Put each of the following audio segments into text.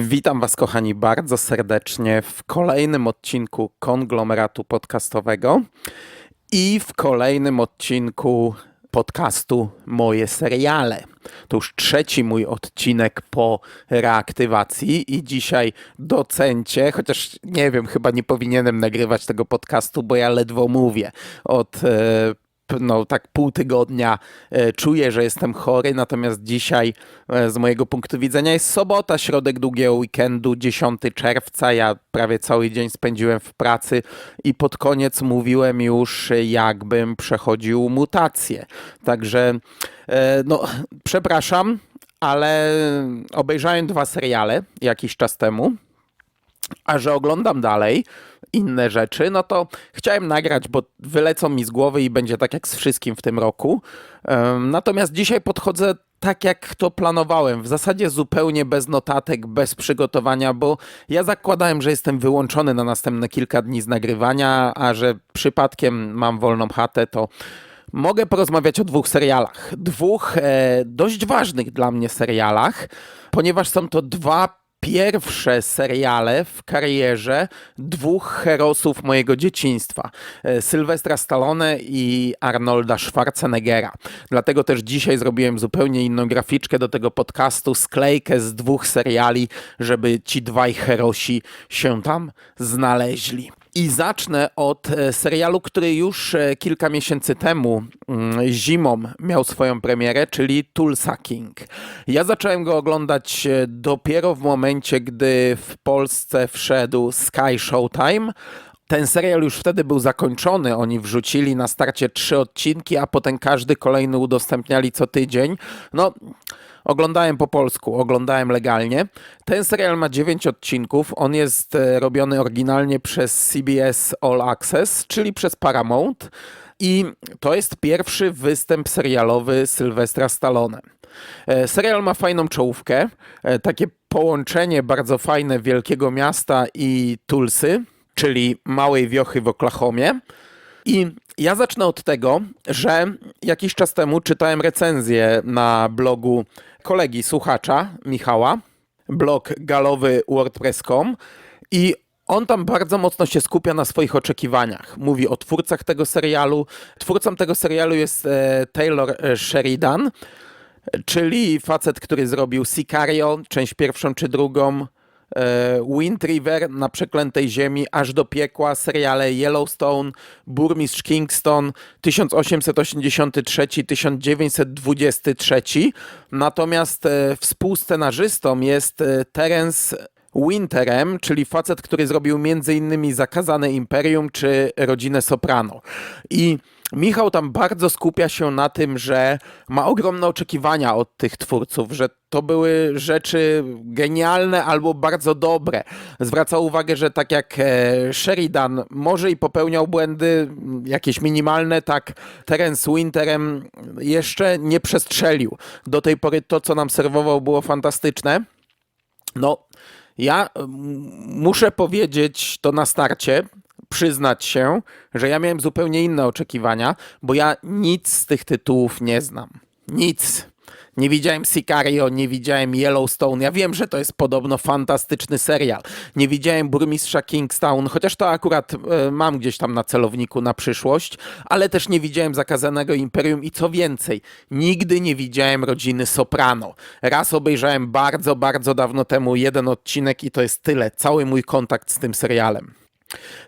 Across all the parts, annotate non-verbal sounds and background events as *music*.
Witam Was, kochani, bardzo serdecznie w kolejnym odcinku konglomeratu podcastowego i w kolejnym odcinku podcastu Moje seriale. To już trzeci mój odcinek po reaktywacji i dzisiaj docencie, chociaż nie wiem, chyba nie powinienem nagrywać tego podcastu, bo ja ledwo mówię od e, no tak pół tygodnia e, czuję, że jestem chory, natomiast dzisiaj e, z mojego punktu widzenia jest sobota, środek długiego weekendu, 10 czerwca. Ja prawie cały dzień spędziłem w pracy i pod koniec mówiłem już, jakbym przechodził mutację. Także e, no, przepraszam, ale obejrzałem dwa seriale jakiś czas temu. A że oglądam dalej inne rzeczy, no to chciałem nagrać, bo wylecą mi z głowy i będzie tak jak z wszystkim w tym roku. Natomiast dzisiaj podchodzę tak, jak to planowałem. W zasadzie zupełnie bez notatek, bez przygotowania, bo ja zakładałem, że jestem wyłączony na następne kilka dni z nagrywania, a że przypadkiem mam wolną chatę, to mogę porozmawiać o dwóch serialach. Dwóch e, dość ważnych dla mnie serialach, ponieważ są to dwa pierwsze seriale w karierze dwóch herosów mojego dzieciństwa. e, Sylwestra Stallone i Arnolda Schwarzeneggera. Dlatego też dzisiaj zrobiłem zupełnie inną graficzkę do tego podcastu, sklejkę z dwóch seriali, żeby ci dwaj herosi się tam znaleźli. I zacznę od e, serialu, który już e, kilka miesięcy temu mm, zimą miał swoją premierę, czyli Tulsa King. Ja zacząłem go oglądać e, dopiero w momencie, gdy w Polsce wszedł Sky Showtime. Ten serial już wtedy był zakończony. Oni wrzucili na starcie trzy odcinki, a potem każdy kolejny udostępniali co tydzień. No, Oglądałem po polsku, oglądałem legalnie. Ten serial ma 9 odcinków. On jest e, robiony oryginalnie przez CBS All Access, czyli przez Paramount. I to jest pierwszy występ serialowy Sylwestra Stallone. E, Serial ma fajną czołówkę, e, takie połączenie bardzo fajne wielkiego miasta i Tulsy, czyli małej wiochy w Oklahomie. I ja zacznę od tego, że jakiś czas temu czytałem recenzję na blogu kolegi słuchacza Michała, blog galowy wordpress.com i on tam bardzo mocno się skupia na swoich oczekiwaniach. Mówi o twórcach tego serialu. Twórcą tego serialu jest e, Taylor e, Sheridan, czyli facet, który zrobił Sicario, część pierwszą czy drugą, Wind River na przeklętej ziemi, aż do piekła, seriale Yellowstone, Burmistrz Kingston 1883-1923. Natomiast e, współscenarzystą jest e, Terence Winterem, czyli facet, który zrobił m.in. Zakazane Imperium czy Rodzinę Soprano. I Michał tam bardzo skupia się na tym, że ma ogromne oczekiwania od tych twórców, że to były rzeczy genialne albo bardzo dobre. Zwraca uwagę, że tak jak e, Sheridan może i popełniał błędy jakieś minimalne, tak Terence Winterem jeszcze nie przestrzelił. Do tej pory to, co nam serwował, było fantastyczne. No, ja muszę powiedzieć to na starcie, przyznać się, że ja miałem zupełnie inne oczekiwania, bo ja nic z tych tytułów nie znam. Nic. Nie widziałem Sicario, nie widziałem Yellowstone. Ja wiem, że to jest podobno fantastyczny serial. Nie widziałem Burmistrza Kingstown, chociaż to akurat e, mam gdzieś tam na celowniku na przyszłość, ale też nie widziałem Zakazanego Imperium i co więcej, nigdy nie widziałem Rodziny Soprano. Raz obejrzałem bardzo, bardzo dawno temu jeden odcinek i to jest tyle. Cały mój kontakt z tym serialem.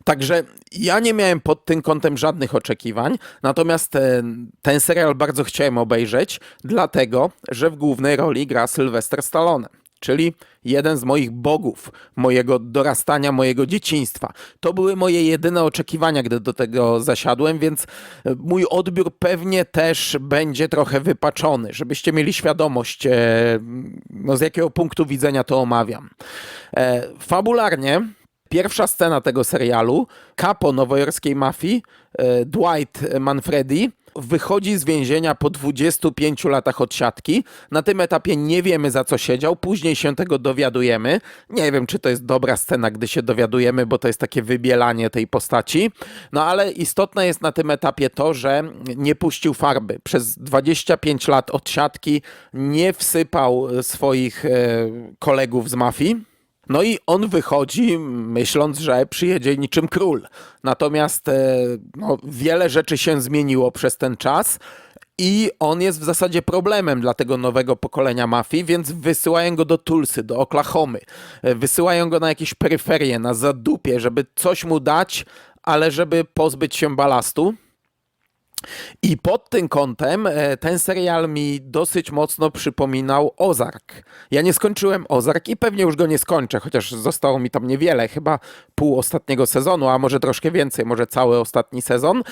Także ja nie miałem pod tym kątem żadnych oczekiwań, natomiast ten, ten serial bardzo chciałem obejrzeć, dlatego że w głównej roli gra Sylwester Stallone. Czyli jeden z moich bogów, mojego dorastania, mojego dzieciństwa. To były moje jedyne oczekiwania, gdy do tego zasiadłem, więc e, mój odbiór pewnie też będzie trochę wypaczony, żebyście mieli świadomość, e, no, z jakiego punktu widzenia to omawiam. E, Fabularnie Pierwsza scena tego serialu, kapo nowojorskiej mafii, e, Dwight Manfredi, wychodzi z więzienia po 25 latach odsiadki. Na tym etapie nie wiemy za co siedział, później się tego dowiadujemy. Nie wiem, czy to jest dobra scena, gdy się dowiadujemy, bo to jest takie wybielanie tej postaci. No ale istotne jest na tym etapie to, że nie puścił farby. Przez 25 lat odsiadki nie wsypał swoich e, kolegów z mafii No i on wychodzi myśląc, że przyjedzie niczym król. Natomiast e, no, wiele rzeczy się zmieniło przez ten czas. I on jest w zasadzie problemem dla tego nowego pokolenia mafii, więc wysyłają go do Tulsy, do Oklahomy. E, Wysyłają go na jakieś peryferie, na zadupie, żeby coś mu dać, ale żeby pozbyć się balastu. I pod tym kątem e, ten serial mi dosyć mocno przypominał Ozark. Ja nie skończyłem Ozark i pewnie już go nie skończę, chociaż zostało mi tam niewiele, chyba pół ostatniego sezonu, a może troszkę więcej, może cały ostatni sezon.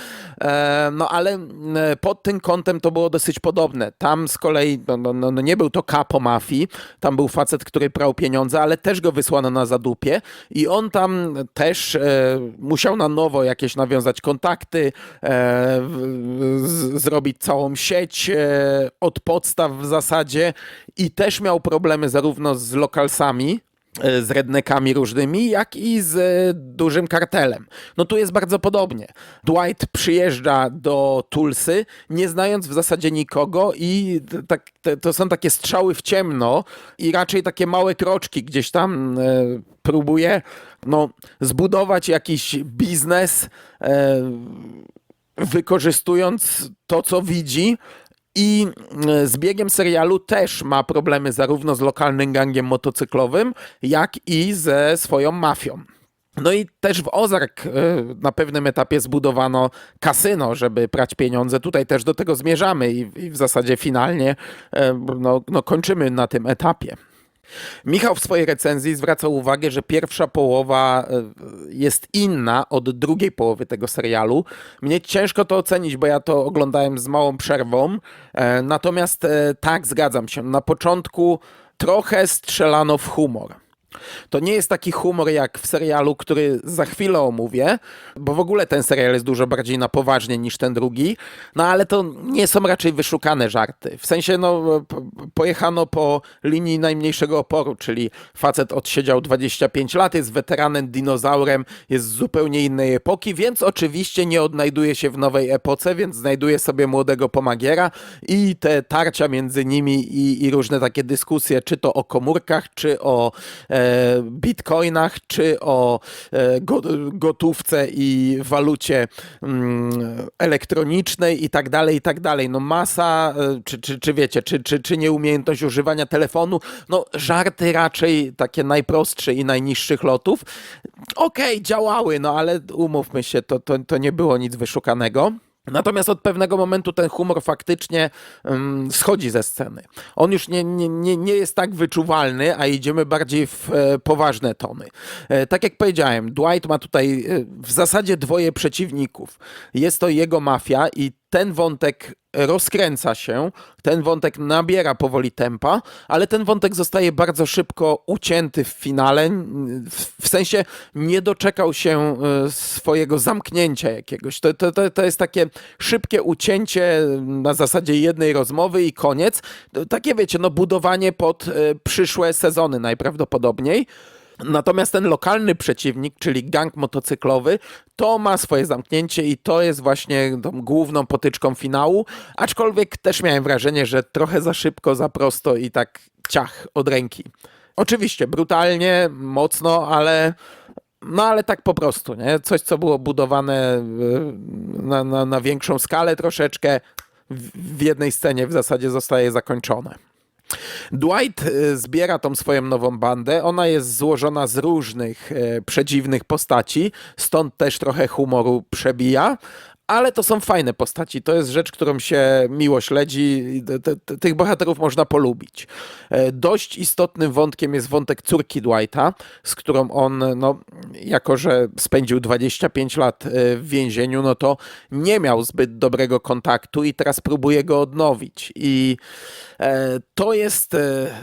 E, No ale e, pod tym kątem to było dosyć podobne. Tam z kolei no, no, no, no nie był to kapo mafii, tam był facet, który prał pieniądze, ale też go wysłano na zadupie i on tam też musiał na nowo jakieś nawiązać kontakty, zrobić całą sieć e, od podstaw w zasadzie i też miał problemy zarówno z lokalsami, e, z rednekami różnymi, jak i z e, dużym kartelem. No tu jest bardzo podobnie. Dwight przyjeżdża do Tulsy, nie znając w zasadzie nikogo i tak, to są takie strzały w ciemno i raczej takie małe kroczki gdzieś tam e, próbuje no, zbudować jakiś biznes, e, wykorzystując to, co widzi. I e, z biegiem serialu też ma problemy zarówno z lokalnym gangiem motocyklowym, jak i ze swoją mafią. No i też w Ozark e, na pewnym etapie zbudowano kasyno, żeby prać pieniądze. Tutaj też do tego zmierzamy i, w zasadzie finalnie e, no, no kończymy na tym etapie. Michał w swojej recenzji zwraca uwagę, że pierwsza połowa e, jest inna od drugiej połowy tego serialu. Mnie ciężko to ocenić, bo ja to oglądałem z małą przerwą. E, Natomiast e, tak, zgadzam się. Na początku trochę strzelano w humor. To nie jest taki humor jak w serialu, który za chwilę omówię, bo w ogóle ten serial jest dużo bardziej na poważnie niż ten drugi, no ale to nie są raczej wyszukane żarty. W sensie, no, pojechano po linii najmniejszego oporu, czyli facet odsiedział 25 lat, jest weteranem, dinozaurem, jest z zupełnie innej epoki, więc oczywiście nie odnajduje się w nowej epoce, więc znajduje sobie młodego pomagiera i te tarcia między nimi i, i różne takie dyskusje, czy to o komórkach, czy o e, bitcoinach, czy o e, go, gotówce i walucie mm, elektronicznej i tak dalej, i tak dalej. No masa, e, czy, czy, czy wiecie, czy, czy, czy nieumiejętność używania telefonu, no żarty raczej takie najprostsze i najniższych lotów. Okej, działały, no ale umówmy się, to, to, to nie było nic wyszukanego. Natomiast od pewnego momentu ten humor faktycznie um, schodzi ze sceny. On już nie, nie, nie, nie jest tak wyczuwalny, a idziemy bardziej w e, poważne tony. E, tak jak powiedziałem, Dwight ma tutaj e, w zasadzie dwoje przeciwników. Jest to jego mafia i ten wątek rozkręca się, ten wątek nabiera powoli tempa, ale ten wątek zostaje bardzo szybko ucięty w finale. W, sensie nie doczekał się e, swojego zamknięcia jakiegoś. To, to, to, jest takie szybkie ucięcie na zasadzie jednej rozmowy i koniec. Takie wiecie, no budowanie pod e, przyszłe sezony najprawdopodobniej. Natomiast ten lokalny przeciwnik, czyli gang motocyklowy, to ma swoje zamknięcie i to jest właśnie tą główną potyczką finału. Aczkolwiek też miałem wrażenie, że trochę za szybko, za prosto i tak ciach od ręki. Oczywiście brutalnie, mocno, ale. No ale tak po prostu, nie? Coś, co było budowane y, na, na, na większą skalę troszeczkę, w, w jednej scenie w zasadzie zostaje zakończone. Dwight e, zbiera tą swoją nową bandę. Ona jest złożona z różnych e, przedziwnych postaci, stąd też trochę humoru przebija. Ale to są fajne postaci. To jest rzecz, którą się miło śledzi. Tych bohaterów można polubić. E, Dość istotnym wątkiem jest wątek córki Dwighta, z którą on, no, jako że spędził 25 lat e, w więzieniu, no to nie miał zbyt dobrego kontaktu i teraz próbuje go odnowić. I e, to jest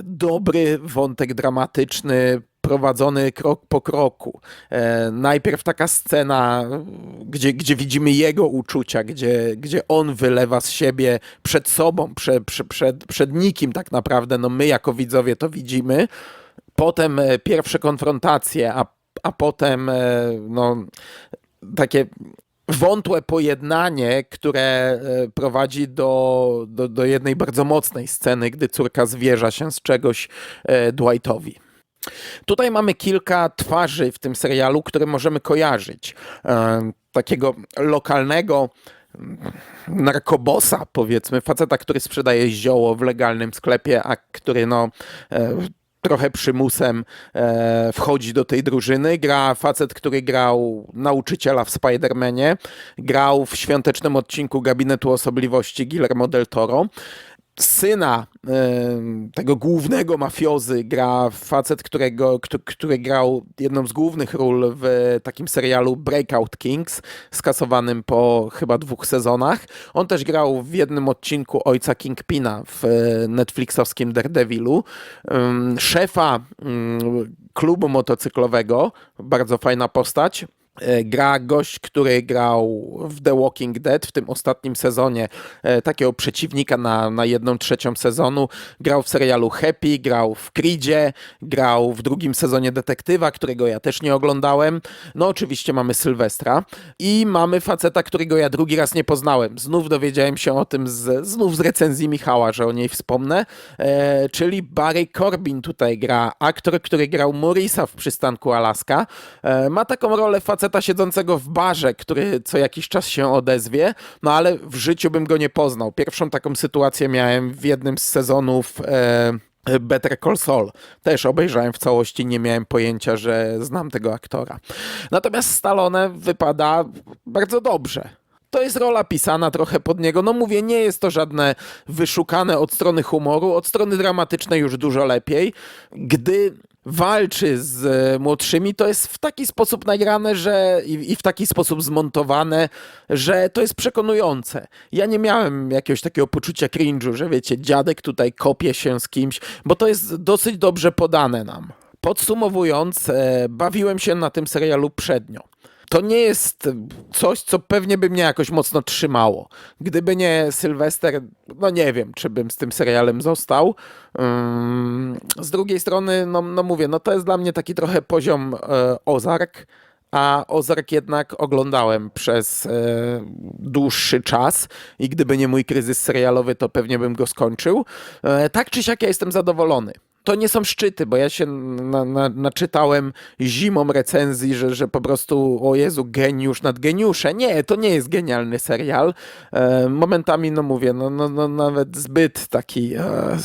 dobry wątek dramatyczny, prowadzony krok po kroku. E, najpierw taka scena, gdzie, gdzie widzimy jego uczucia, gdzie, gdzie on wylewa z siebie przed sobą, prze, prze, przed, przed nikim tak naprawdę. No my jako widzowie to widzimy. Potem e, pierwsze konfrontacje, a, a potem e, no, takie wątłe pojednanie, które prowadzi do, do, do jednej bardzo mocnej sceny, gdy córka zwierza się z czegoś Dwightowi. Tutaj mamy kilka twarzy w tym serialu, które możemy kojarzyć. E, takiego lokalnego mm, narkobosa, powiedzmy, faceta, który sprzedaje zioło w legalnym sklepie, a który no e, trochę przymusem e, wchodzi do tej drużyny. Gra facet, który grał nauczyciela w Spider-Manie, grał w świątecznym odcinku Gabinetu Osobliwości Guillermo del Toro syna tego głównego mafiozy gra facet, którego, który grał jedną z głównych ról w takim serialu Breakout Kings, skasowanym po chyba dwóch sezonach. On też grał w jednym odcinku Ojca Kingpina w netflixowskim Daredevilu. Szefa klubu motocyklowego, bardzo fajna postać. E, gra gość, który grał w The Walking Dead w tym ostatnim sezonie, e, takiego przeciwnika na, na jedną trzecią sezonu. Grał w serialu Happy, grał w Creedzie, grał w drugim sezonie Detektywa, którego ja też nie oglądałem. No oczywiście mamy Sylwestra i mamy faceta, którego ja drugi raz nie poznałem. Znów dowiedziałem się o tym z, znów z recenzji Michała, że o niej wspomnę, e, czyli Barry Corbin tutaj gra, aktor, który grał Morisa w przystanku Alaska. E, ma taką rolę faceta faceta siedzącego w barze, który co jakiś czas się odezwie, no ale w życiu bym go nie poznał. Pierwszą taką sytuację miałem w jednym z sezonów e, Better Call Saul. Też obejrzałem w całości, nie miałem pojęcia, że znam tego aktora. Natomiast Stallone wypada bardzo dobrze. To jest rola pisana trochę pod niego. No mówię, nie jest to żadne wyszukane od strony humoru, od strony dramatycznej już dużo lepiej. Gdy walczy z e, młodszymi, to jest w taki sposób nagrane, że i, w taki sposób zmontowane, że to jest przekonujące. Ja nie miałem jakiegoś takiego poczucia cringe'u, że wiecie, dziadek tutaj kopie się z kimś, bo to jest dosyć dobrze podane nam. Podsumowując, e, bawiłem się na tym serialu przednio to nie jest coś, co pewnie by mnie jakoś mocno trzymało. Gdyby nie Sylwester, no nie wiem, czy bym z tym serialem został. Z drugiej strony, no, no mówię, no to jest dla mnie taki trochę poziom e, Ozark, a Ozark jednak oglądałem przez e, dłuższy czas i gdyby nie mój kryzys serialowy, to pewnie bym go skończył. E, tak czy siak ja jestem zadowolony to nie są szczyty, bo ja się na, na, naczytałem zimą recenzji, że, że po prostu o Jezu, geniusz nad geniusze. Nie, to nie jest genialny serial. E, momentami, no mówię, no, no, no nawet zbyt taki... E,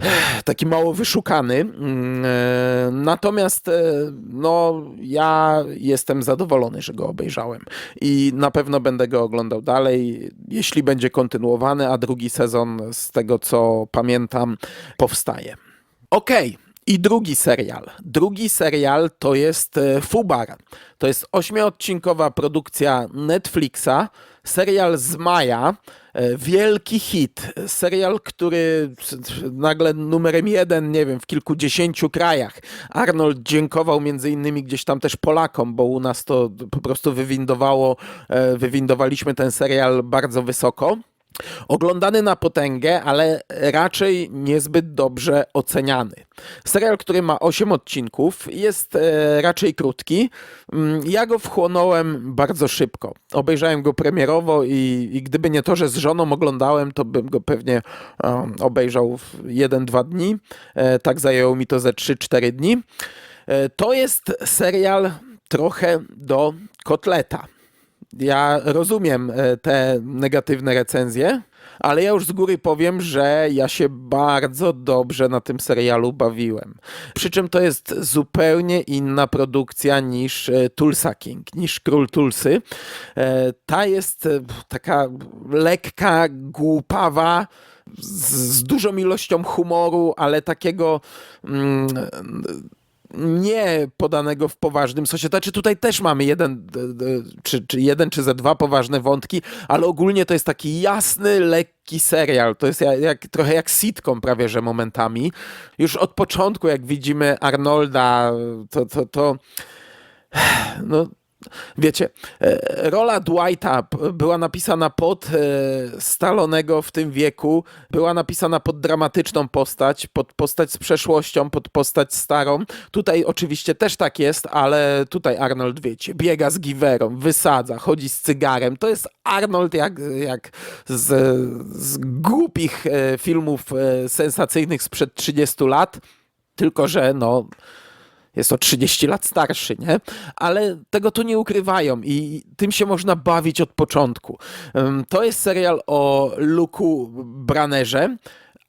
*sighs* taki mało wyszukany. Mm, e, natomiast e, no, ja jestem zadowolony, że go obejrzałem i na pewno będę go oglądał dalej, jeśli będzie kontynuowany, a drugi sezon z tego co pamiętam powstaje. Okej. Okay. I drugi serial. Drugi serial to jest e, Fubar. To jest ośmiodcinkowa produkcja Netflixa, serial z maja, e, wielki hit, serial, który nagle numerem jeden, nie wiem, w kilkudziesięciu krajach. Arnold dziękował między innymi gdzieś tam też Polakom, bo u nas to po prostu wywindowało, e, wywindowaliśmy ten serial bardzo wysoko. Oglądany na potęgę, ale raczej niezbyt dobrze oceniany. Serial, który ma 8 odcinków, jest e, raczej krótki. Mm, ja go wchłonąłem bardzo szybko. Obejrzałem go premierowo i, i gdyby nie to, że z żoną oglądałem, to bym go pewnie um, obejrzał w 1-2 dni. E, tak zajęło mi to ze 3-4 dni. E, to jest serial trochę do kotleta. Ja rozumiem e, te negatywne recenzje, ale ja już z góry powiem, że ja się bardzo dobrze na tym serialu bawiłem. Przy czym to jest zupełnie inna produkcja niż e, Tulsa King, niż Król Tulsy. E, ta jest taka lekka, głupawa, z, z dużą ilością humoru, ale takiego. Mm, nie podanego w poważnym sosie. Znaczy tutaj też mamy jeden czy, czy jeden, czy ze dwa poważne wątki, ale ogólnie to jest taki jasny, lekki serial. To jest jak, jak, trochę jak sitcom prawie, że momentami. Już od początku, jak widzimy Arnolda, to, to, to no, Wiecie, e, rola Dwighta była napisana pod e, Stalonego w tym wieku, była napisana pod dramatyczną postać, pod postać z przeszłością, pod postać starą. Tutaj oczywiście też tak jest, ale tutaj Arnold, wiecie, biega z giwerą, wysadza, chodzi z cygarem. To jest Arnold jak, jak z, z głupich e, filmów sensacyjnych sprzed 30 lat Tylko, że no jest o 30 lat starszy, nie? Ale tego tu nie ukrywają i tym się można bawić od początku. To jest serial o Luku Brannerze,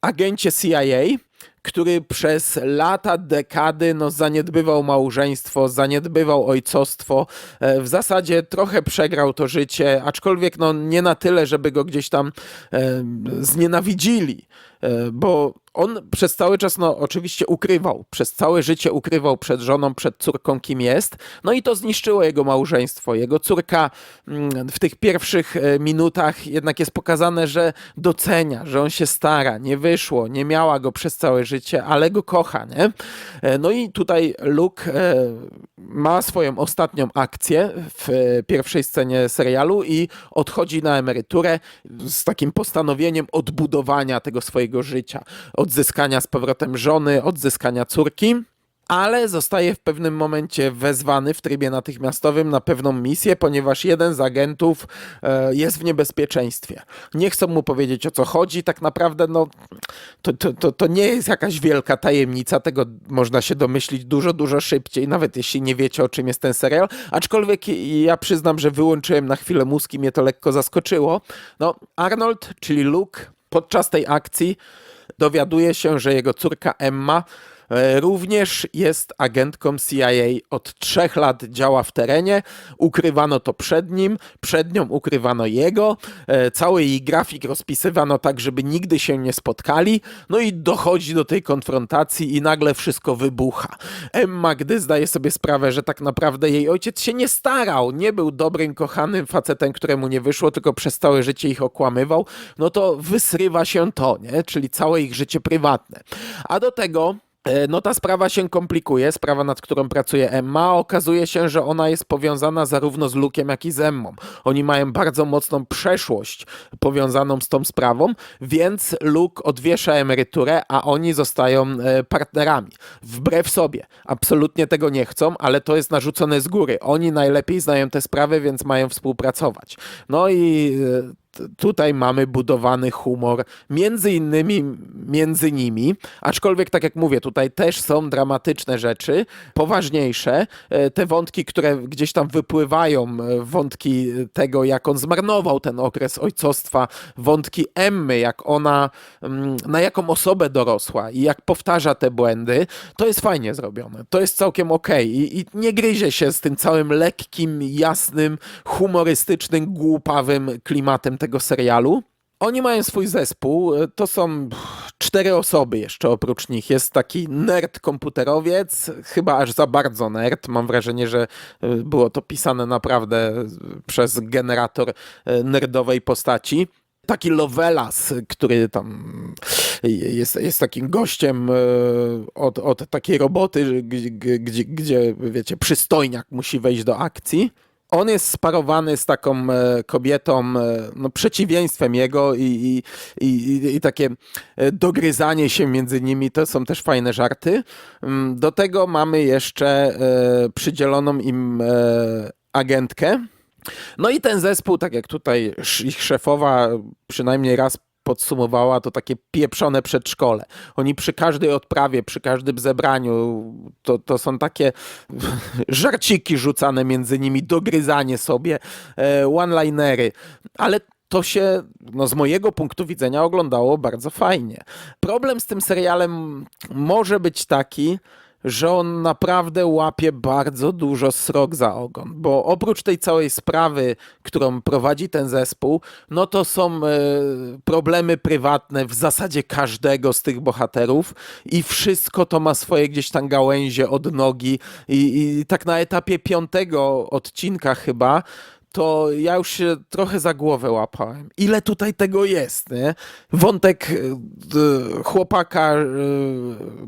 agencie CIA, który przez lata, dekady no, zaniedbywał małżeństwo, zaniedbywał ojcostwo. E, W zasadzie trochę przegrał to życie, aczkolwiek no, nie na tyle, żeby go gdzieś tam e, znienawidzili, bo on przez cały czas, no oczywiście ukrywał, przez całe życie ukrywał przed żoną, przed córką, kim jest. No i to zniszczyło jego małżeństwo. Jego córka mm, w tych pierwszych e, minutach jednak jest pokazane, że docenia, że on się stara, nie wyszło, nie miała go przez całe życie, ale go kocha, nie? E, No i tutaj Luke e, ma swoją ostatnią akcję w e, pierwszej scenie serialu i odchodzi na emeryturę z takim postanowieniem odbudowania tego swojego życia, odzyskania z powrotem żony, odzyskania córki. Ale zostaje w pewnym momencie wezwany w trybie natychmiastowym na pewną misję, ponieważ jeden z agentów e, jest w niebezpieczeństwie. Nie chcą mu powiedzieć o co chodzi, tak naprawdę no, to, to, to, to nie jest jakaś wielka tajemnica, tego można się domyślić dużo, dużo szybciej, nawet jeśli nie wiecie o czym jest ten serial. Aczkolwiek ja przyznam, że wyłączyłem na chwilę mózg i mnie to lekko zaskoczyło. No, Arnold, czyli Luke, podczas tej akcji dowiaduje się, że jego córka Emma również jest agentką CIA. Od trzech lat działa w terenie. Ukrywano to przed nim, przed nią ukrywano jego. E, Cały jej grafik rozpisywano tak, żeby nigdy się nie spotkali. No i dochodzi do tej konfrontacji i nagle wszystko wybucha. Emma, gdy zdaje sobie sprawę, że tak naprawdę jej ojciec się nie starał, nie był dobrym, kochanym facetem, któremu nie wyszło, tylko przez całe życie ich okłamywał, no to wysrywa się to, nie? Czyli całe ich życie prywatne. A do tego E, No ta sprawa się komplikuje, sprawa nad którą pracuje Emma. Okazuje się, że ona jest powiązana zarówno z Lukiem, jak i z Emmą. Oni mają bardzo mocną przeszłość powiązaną z tą sprawą, więc Luke odwiesza emeryturę, a oni zostają e, partnerami. Wbrew sobie. Absolutnie tego nie chcą, ale to jest narzucone z góry. Oni najlepiej znają te sprawy, więc mają współpracować. No i e, tutaj mamy budowany humor, między innymi między nimi, aczkolwiek tak jak mówię, tutaj też są dramatyczne rzeczy, poważniejsze, E, te wątki, które gdzieś tam wypływają, e, wątki tego, jak on zmarnował ten okres ojcostwa, wątki Emmy, jak ona, mm, na jaką osobę dorosła i jak powtarza te błędy, to jest fajnie zrobione, to jest całkiem okej I, i nie gryzie się z tym całym lekkim, jasnym, humorystycznym, głupawym klimatem tego serialu. Oni mają swój zespół. e, To są cztery osoby jeszcze oprócz nich. Jest taki nerd komputerowiec, chyba aż za bardzo nerd. Mam wrażenie, że e, było to pisane naprawdę e, przez generator nerdowej postaci. Taki Lovelas, który tam jest, jest takim gościem od, od takiej roboty, gdzie, gdzie, gdzie, wiecie, przystojniak musi wejść do akcji on jest sparowany z taką e, kobietą, e, no, przeciwieństwem jego i, i, i, i takie e, dogryzanie się między nimi, to są też fajne żarty. Mm, Do tego mamy jeszcze przydzieloną im agentkę. No i ten zespół, tak jak tutaj ich szefowa przynajmniej raz podsumowała, to takie pieprzone przedszkole. Oni przy każdej odprawie, przy każdym zebraniu, to, to są takie *laughs* żarciki rzucane między nimi, dogryzanie sobie, e, one-linery, ale to się no, z mojego punktu widzenia oglądało bardzo fajnie. Problem z tym serialem może być taki, że on naprawdę łapie bardzo dużo srok za ogon, bo oprócz tej całej sprawy, którą prowadzi ten zespół, no to są e, problemy prywatne w zasadzie każdego z tych bohaterów i wszystko to ma swoje gdzieś tam gałęzie od nogi i, i tak na etapie piątego odcinka chyba, to ja już się trochę za głowę łapałem. Ile tutaj tego jest, nie? Wątek e, chłopaka, e,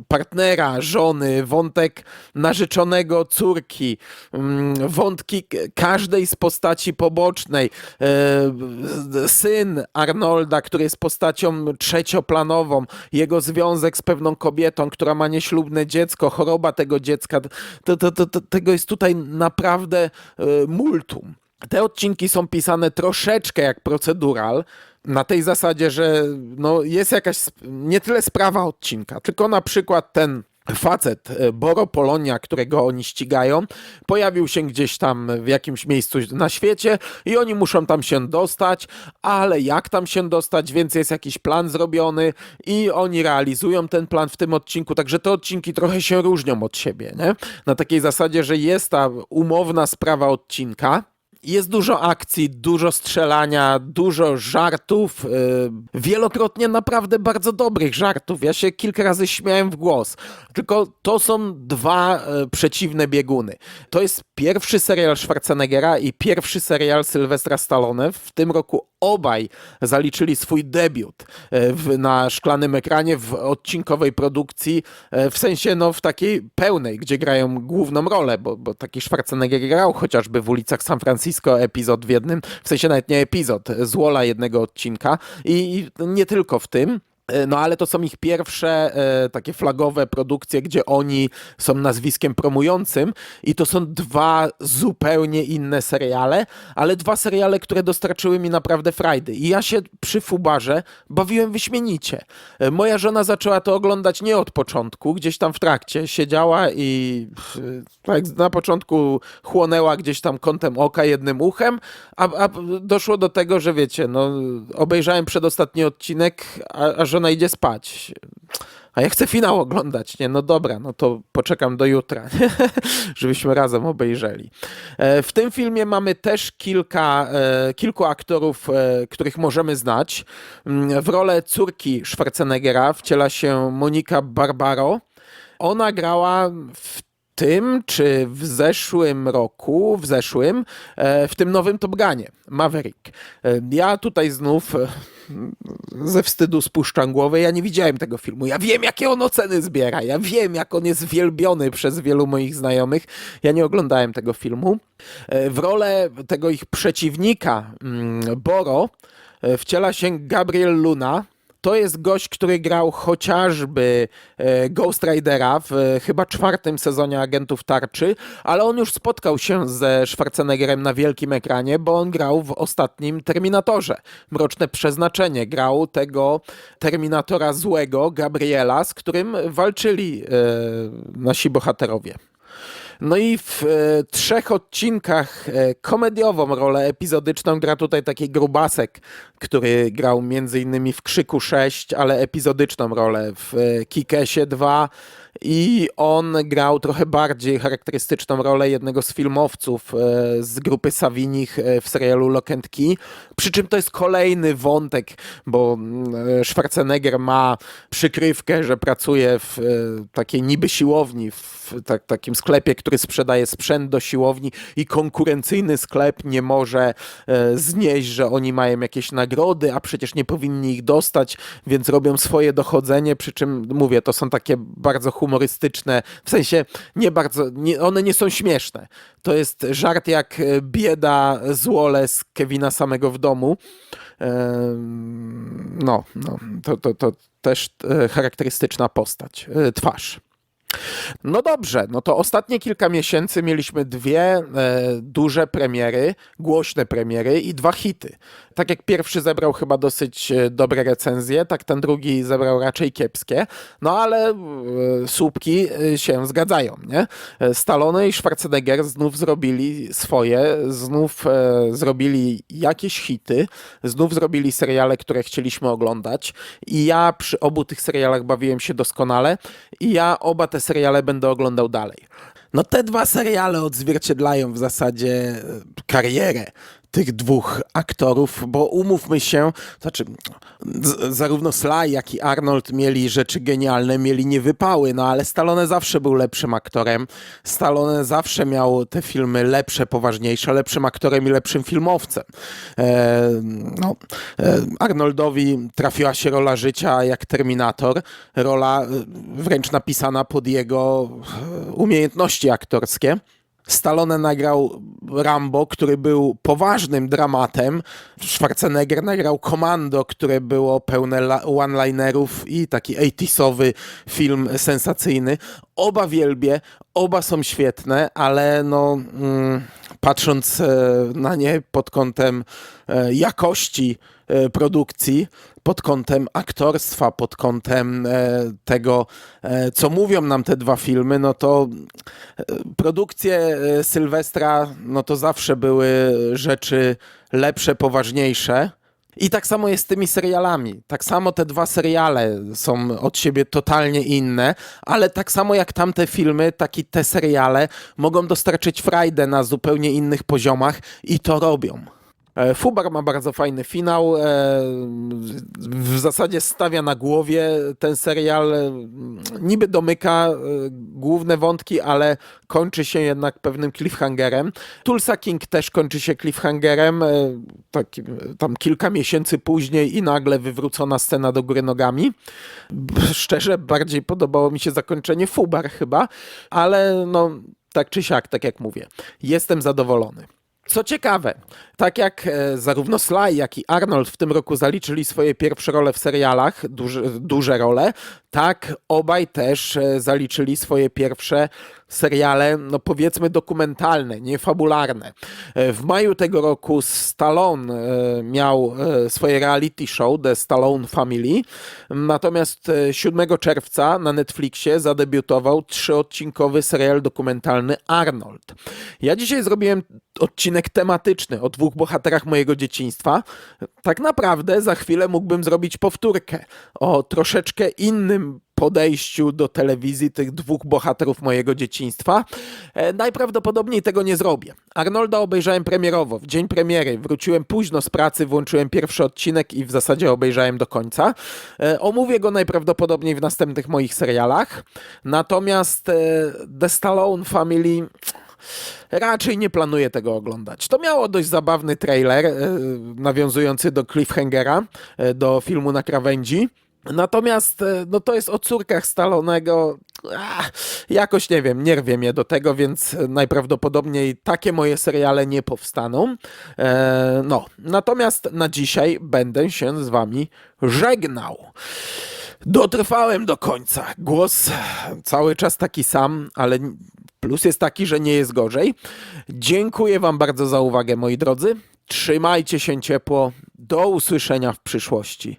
partnera, żony, wątek narzeczonego córki, mm, wątki każdej z postaci pobocznej. E, Syn Arnolda, który jest postacią trzecioplanową, jego związek z pewną kobietą, która ma nieślubne dziecko, choroba tego dziecka, to, to, to, tego jest tutaj naprawdę multum. Te odcinki są pisane troszeczkę jak procedural, na tej zasadzie, że no jest jakaś nie tyle sprawa odcinka, tylko na przykład ten facet, e, Boro Polonia, którego oni ścigają, pojawił się gdzieś tam w jakimś miejscu na świecie i oni muszą tam się dostać, ale jak tam się dostać, więc jest jakiś plan zrobiony i oni realizują ten plan w tym odcinku, także te odcinki trochę się różnią od siebie, nie? Na takiej zasadzie, że jest ta umowna sprawa odcinka, jest dużo akcji, dużo strzelania, dużo żartów, yy, wielokrotnie naprawdę bardzo dobrych żartów. Ja się kilka razy śmiałem w głos. Tylko to są dwa yy, przeciwne bieguny. To jest pierwszy serial Schwarzeneggera i pierwszy serial Sylwestra Stallone. W tym roku obaj zaliczyli swój debiut yy, w, na szklanym ekranie w odcinkowej produkcji, w sensie no w takiej pełnej, gdzie grają główną rolę, bo, bo taki Schwarzenegger grał chociażby w ulicach San Francisco epizod w jednym, w sensie nawet nie epizod, z Wola jednego odcinka i nie tylko w tym. E, no ale to są ich pierwsze e, takie flagowe produkcje, gdzie oni są nazwiskiem promującym i to są dwa zupełnie inne seriale, ale dwa seriale, które dostarczyły mi naprawdę frajdy. I ja się przy Fubarze bawiłem wyśmienicie. E, moja żona zaczęła to oglądać nie od początku, gdzieś tam w trakcie siedziała i tak na początku chłonęła gdzieś tam kątem oka jednym uchem, a, a doszło do tego, że wiecie, no obejrzałem przedostatni odcinek, a, a żona idzie spać. A ja chcę finał oglądać, nie? No dobra, no to poczekam do jutra, *laughs* żebyśmy razem obejrzeli. E, w tym filmie mamy też kilka, e, kilku aktorów, e, których możemy znać. Mm, w rolę córki Schwarzeneggera wciela się Monika Barbaro. Ona grała w tym, czy w zeszłym roku, w zeszłym, w tym nowym Top Gunie, Maverick. Ja tutaj znów ze wstydu spuszczam głowę. Ja nie widziałem tego filmu. Ja wiem, jakie on oceny zbiera. Ja wiem, jak on jest wielbiony przez wielu moich znajomych. Ja nie oglądałem tego filmu. W rolę tego ich przeciwnika, mm, Boro, wciela się Gabriel Luna, to jest gość, który grał chociażby e, Ghost Ridera w e, chyba czwartym sezonie Agentów Tarczy, ale on już spotkał się ze Schwarzeneggerem na wielkim ekranie, bo on grał w ostatnim Terminatorze. Mroczne Przeznaczenie. Grał tego Terminatora złego, Gabriela, z którym walczyli e, nasi bohaterowie. No i w e, trzech odcinkach e, komediową rolę epizodyczną gra tutaj taki grubasek, który grał między innymi w Krzyku 6, ale epizodyczną rolę w e, Kikesie 2 i on grał trochę bardziej charakterystyczną rolę jednego z filmowców e, z grupy Savinich e, w serialu Lock and Key. Przy czym to jest kolejny wątek, bo mm, e, Schwarzenegger ma przykrywkę, że pracuje w takiej niby siłowni, w tak, takim sklepie, który sprzedaje sprzęt do siłowni i konkurencyjny sklep nie może znieść, że oni mają jakieś nagrody, a przecież nie powinni ich dostać, więc robią swoje dochodzenie, przy czym mówię, to są takie bardzo humorystyczne, w sensie nie bardzo, nie, one nie są śmieszne. To jest żart jak e, bieda złole z Kevina samego w domu. No, no to, to, to też e, charakterystyczna postać, e, twarz. No dobrze, no to ostatnie kilka miesięcy mieliśmy dwie e, duże premiery, głośne premiery i dwa hity. Tak jak pierwszy zebrał chyba dosyć e, dobre recenzje, tak ten drugi zebrał raczej kiepskie, no ale e, słupki e, się zgadzają, nie? E, Stallone i Schwarzenegger znów zrobili swoje, znów e, zrobili jakieś hity, znów zrobili seriale, które chcieliśmy oglądać i ja przy obu tych serialach bawiłem się doskonale i ja oba te seriale będę oglądał dalej. No te dwa seriale odzwierciedlają w zasadzie e, karierę tych dwóch aktorów, bo umówmy się, znaczy zarówno Sly, jak i Arnold mieli rzeczy genialne, mieli niewypały, no ale Stallone zawsze był lepszym aktorem. Stallone zawsze miał te filmy lepsze, poważniejsze, lepszym aktorem i lepszym filmowcem. E, no, e, Arnoldowi trafiła się rola życia jak Terminator, rola e, wręcz napisana pod jego e, umiejętności aktorskie. Stallone nagrał Rambo, który był poważnym dramatem. Schwarzenegger nagrał Komando, które było pełne one-linerów i taki 80sowy film sensacyjny. Oba wielbię, oba są świetne, ale no, mm, patrząc e, na nie pod kątem e, jakości produkcji, pod kątem aktorstwa, pod kątem e, tego, e, co mówią nam te dwa filmy, no to e, produkcje e, Sylwestra, no to zawsze były rzeczy lepsze, poważniejsze. I tak samo jest z tymi serialami. Tak samo te dwa seriale są od siebie totalnie inne, ale tak samo jak tamte filmy, tak i te seriale mogą dostarczyć frajdę na zupełnie innych poziomach i to robią. E, Fubar ma bardzo fajny finał. e, W zasadzie stawia na głowie ten serial. Niby domyka e, główne wątki, ale kończy się jednak pewnym cliffhangerem. Tulsa King też kończy się cliffhangerem. e, tam kilka miesięcy później i nagle wywrócona scena do góry nogami. Szczerze, bardziej podobało mi się zakończenie Fubar chyba, ale no tak czy siak, tak jak mówię, jestem zadowolony. Co ciekawe, tak jak e, zarówno Sly, jak i Arnold w tym roku zaliczyli swoje pierwsze role w serialach, duże, duże role, tak obaj też e, zaliczyli swoje pierwsze seriale, no powiedzmy dokumentalne, niefabularne. E, W maju tego roku Stallone e, miał e, swoje reality show The Stallone Family, natomiast e, 7 czerwca na Netflixie zadebiutował trzyodcinkowy serial dokumentalny Arnold. Ja dzisiaj zrobiłem odcinek tematyczny o dwóch bohaterach mojego dzieciństwa. Tak naprawdę za chwilę mógłbym zrobić powtórkę o troszeczkę innym podejściu do telewizji tych dwóch bohaterów mojego dzieciństwa. E, najprawdopodobniej tego nie zrobię. Arnolda obejrzałem premierowo, w dzień premiery. Wróciłem późno z pracy, włączyłem pierwszy odcinek i w zasadzie obejrzałem do końca. E, omówię go najprawdopodobniej w następnych moich serialach. Natomiast e, The Stallone Family raczej nie planuję tego oglądać. To miało dość zabawny trailer, nawiązujący do Cliffhangera, do filmu na krawędzi. Natomiast e, no to jest o córkach Stalonego. Ach, jakoś nie wiem, nie rwie mnie do tego, więc najprawdopodobniej takie moje seriale nie powstaną. E, no, natomiast na dzisiaj będę się z wami żegnał. Dotrwałem do końca. Głos cały czas taki sam, ale plus jest taki, że nie jest gorzej. Dziękuję Wam bardzo za uwagę, moi drodzy. Trzymajcie się ciepło. Do usłyszenia w przyszłości.